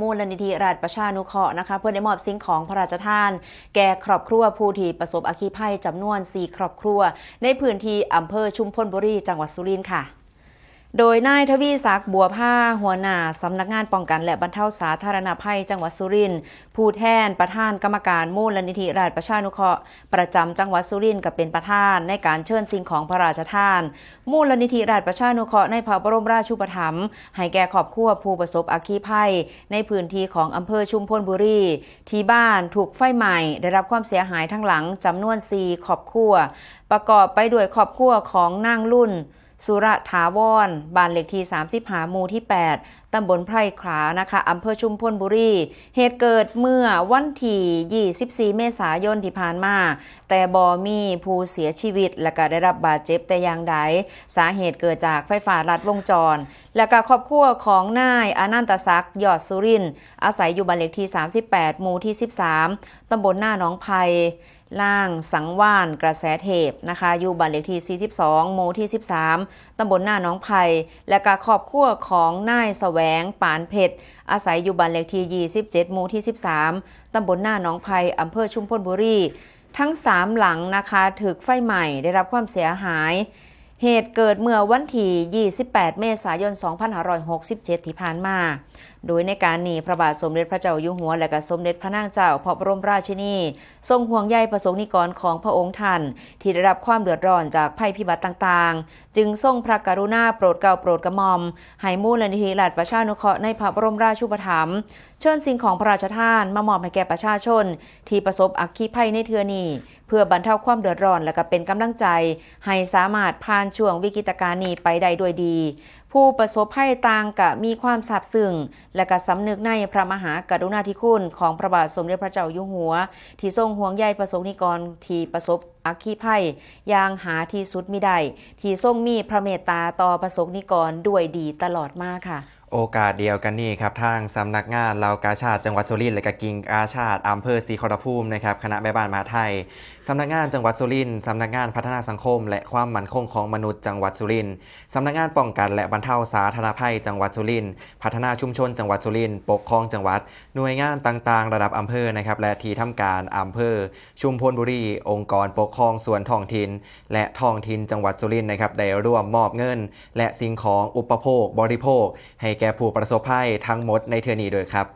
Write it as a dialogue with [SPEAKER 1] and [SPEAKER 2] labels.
[SPEAKER 1] มูลนิธิราชประชานุเคราะห์นะคะเพื่อได้มอบสิ่งของพระราชทาน แก่ครอบครัวผู้ที่ประสบอัคคีภัยจำนวน 4 ครอบครัว ในพื้นที่อำเภอชุมพลบุรีจังหวัดสุรินทร์ค่ะ โดยนายทวีศักดิ์บัวผ้าหัวหน้าสำนักงานป้องกันและบรรเทาสาธารณภัย จังหวัดสุรินทร์ผู้แทนประธานกรรมการมูลนิธิราชประชานุเคราะห์ประจำจังหวัดสุรินทร์กับเป็นประธานในการเชิญสิ่งของพระราชทาน มูลนิธิราชประชานุเคราะห์ในพระบรมราชูปถัมภ์ให้แก่ครอบครัวผู้ประสบอัคคีภัย ในพื้นที่ของอำเภอชุมพลบุรีที่บ้านถูกไฟไหม้ได้รับความเสียหายทั้งหลังจำนวน4ครอบครัว ประกอบไปด้วยครอบครัวของนางรุ่น สุรถาวรบ้านเลขที่ 35หาหมู่ที่ 8 ตำบลไพร่ขลานะคะอำเภอชุมพลบุรี เหตุเกิดเมื่อวันที่24 เมษายนที่ผ่านมา แต่บอมีผู้เสียชีวิตและก็ได้รับบาดเจ็บแต่อย่างใด สาเหตุเกิดจากไฟฟ้าลัดวงจร และก็ครอบครัวของนายอนันตศักดิ์ยอดสุรินอาศัยอยู่บ้านเลขที่ 38 หมู่ที่ 13 ตำบลหน้าหนองไพล่างสังว่านกระแสเทพนะคะอยู่บ้านเลขที่ 42 หมู่ที่ 13 ตำบลหน้าน้องไผ่และกาครอบครัวของนายแสวงปานเพชรอาศัยอยู่บ้านเลขที่ 27 หมู่ที่ 13 ตำบลหน้าน้องไผ่อำเภอชุมพลบุรีทั้ง 3 หลังนะคะ ถึกไฟใหม่ได้รับความเสียหาย เหตุเกิดเมื่อวันที่ 28 เมษายน 2567 ที่ผ่านมา โดยในการนี้พระบาทสมเด็จพระเจ้าอยู่หัว และก็สมเด็จพระนางเจ้าพระบรมราชินี ทรงห่วงใยประสงค์นิกรของพระองค์ท่าน ที่ได้รับความเดือดร้อนจากภัยพิบัติต่างๆ จึงทรงพระกรุณาโปรดเกล้าโปรดกระหม่อม ให้มูลนิธิราชประชานุเคราะห์ในพระบรมราชูปถัมภ์เชิญสิ่งของพระราชทานมามอบให้แก่ประชาชน ที่ประสบอัคคีภัยในเทือนี้ เพื่อบรรเทาความเดือดร้อนและก็เป็นกำลังใจ ให้สามารถผ่านช่วงวิกฤตการณ์นี้ไปได้ด้วยดี ผู้ประสบภัยต่างกะมีความซาบซึ้งและก็สำนึกในพระมหากรุณาธิคุณของพระบาทสมเด็จพระเจ้าอยู่หัว ที่ทรงห่วงใยประสบนิกรที่ประสบอัคคีภัยอย่างหาที่สุดมิได้ที่ทรงมีพระเมตตาต่อประสบนิกรด้วยดีตลอดมาค่ะ
[SPEAKER 2] โอกาสเดียวกันนี่ครับทางสำนักงานเหล่ากาชาติจังหวัดสุรินทร์และกกิงกาชาติอำเภอศรีขอรภูมินะครับคณะแม่บ้านมหาไทยสำนักงานจังหวัดสุรินทร์สำนักงานพัฒนาสังคม และความมั่นคงของมนุษย์จังหวัดสุรินทร์สำนักงานป้องกันและบรรเทาสาธารณภัย จังหวัดสุรินทร์พัฒนาชุมชน จังหวัดสุรินทร์ปกครองจังหวัดหน่วยงานต่างๆ ระดับอำเภอนะครับและที่ทำการอำเภอ ชุมพลบุรีองค์กรปกครองส่วนท้องถิ่นและท้องถิ่นจังหวัดสุรินทร์นะครับได้ร่วมมอบเงิน และสิ่งของอุปโภคบริโภคให้แก่ผู้ประสบภัยทั้งหมดในเทือนี้ด้วยครับ